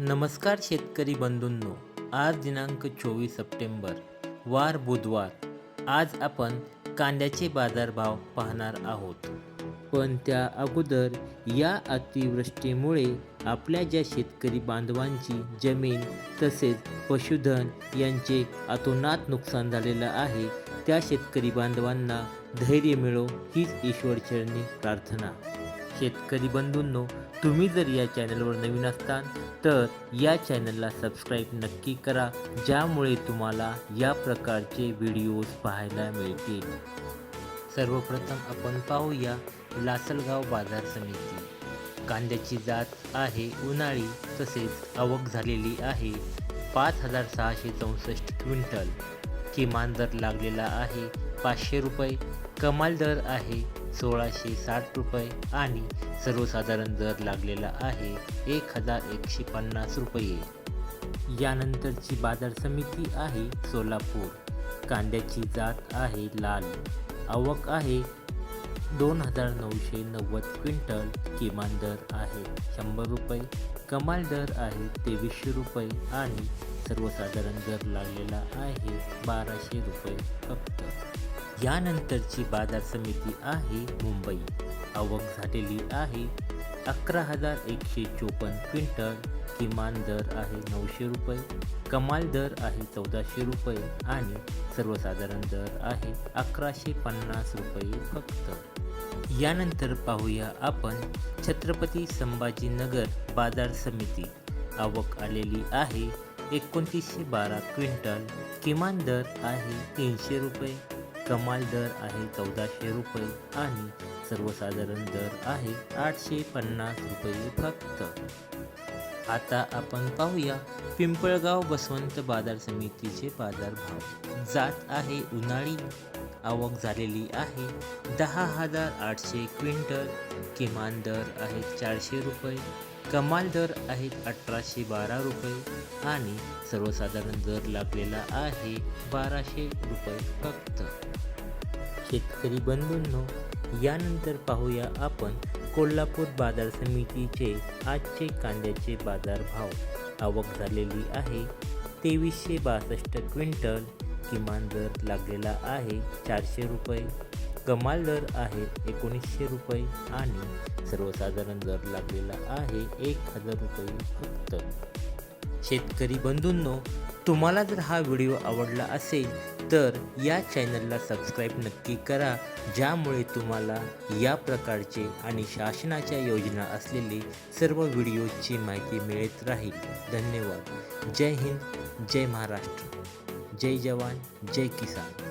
नमस्कार शेतकरी बंधूंनो. आज दिनांक चोवीस सप्टेंबर वार बुधवार. आज आपण कांद्याचे बाजारभाव पाहणार आहोत. पण त्या अगोदर या अतिवृष्टीमुळे आपल्या ज्या शेतकरी बांधवांची जमीन तसेच पशुधन यांचे अतोनात नुकसान झालेलं आहे त्या शेतकरी बांधवांना धैर्य मिळो हीच ईश्वरचरणी प्रार्थना. शेतकरी बंधूंनो तुम्ही जर या चॅनलवर नवीन असताल तर या चॅनलला सबस्क्राईब नक्की करा ज्यामुळे तुम्हाला या प्रकारचे व्हिडिओज पाहायला मिळतील. सर्वप्रथम आपण पाहूया लासलगाव बाजार समिती. कांद्याची जात आहे उन्हाळी तसेच आवक झालेली आहे. पाच हजार सहाशे चौसष्ट क्विंटल. किमान दर लागलेला आहे पाचशे रुपये कमाल दर आहे सोळाशे साठ रुपये आणि सर्वसाधारण दर लागलेला आहे एक हजार एकशे पन्नास रुपये. यानंतरची बाजार समिती आहे सोलापूर. कांद्याची जात आहे लाल. आवक आहे दोन हजार नऊशे नव्वद क्विंटल. किमान दर आहे शंभर रुपये कमाल दर आहे तेवीसशे रुपये आणि सर्वसाधारण दर लागलेला आहे बाराशे रुपये फक्त. यानंतरची बाजार समिती आहे मुंबई. आवक झालेली आहे. अकरा हजार एकशे चोपन्न क्विंटल किमान दर आहे नऊशे रुपये. कमाल दर आहे चौदाशे रुपये आणि सर्वसाधारण दर आहे अकराशे पन्नास रुपये फक्त. यानंतर पाहूया आपण छत्रपती संभाजीनगर बाजार समिती. आवक आलेली आहे एकोणतीसशे बारा क्विंटल. किमान दर आहे तीनशे रुपये. कमाल दर आहे चौदाशे रुपये आणि सर्वसाधारण दर आहे आठशे पन्नास रुपये फक्त. आता आपण पाहूया पिंपळगाव बसवंत बाजार समितीचे बाजारभाव. जात आहे उन्हाळी आवक झालेली आहे. दहा हजार आठशे क्विंटल किमान दर आहे चारशे रुपये. कमाल दर आहेत अठराशे बारा रुपये आणि सर्वसाधारण दर लागलेला आहे बाराशे रुपये फक्त. शेतकरी बंधूंनो यानंतर पाहूया आपण कोल्हापूर बाजार समितीचे आजचे कांद्याचे बाजारभाव. आवक झालेली आहे तेवीसशे बासष्ट क्विंटल. किमान दर लागलेला आहे चारशे रुपये. कमाल दर आहे एकोणीसशे रुपये आणि सर्वसाधारण दर लागलेला आहे एक हजार रुपये फक्त. शेतकरी बंधूंनो तुम्हाला जर हा व्हिडिओ आवडला असेल तर या चॅनलला सबस्क्राईब नक्की करा ज्यामुळे तुम्हाला या प्रकारचे आणि शासनाच्या योजना असलेले सर्व व्हिडिओची माहिती मिळत राहील. धन्यवाद. जय हिंद जय महाराष्ट्र. जय जवान जय किसान.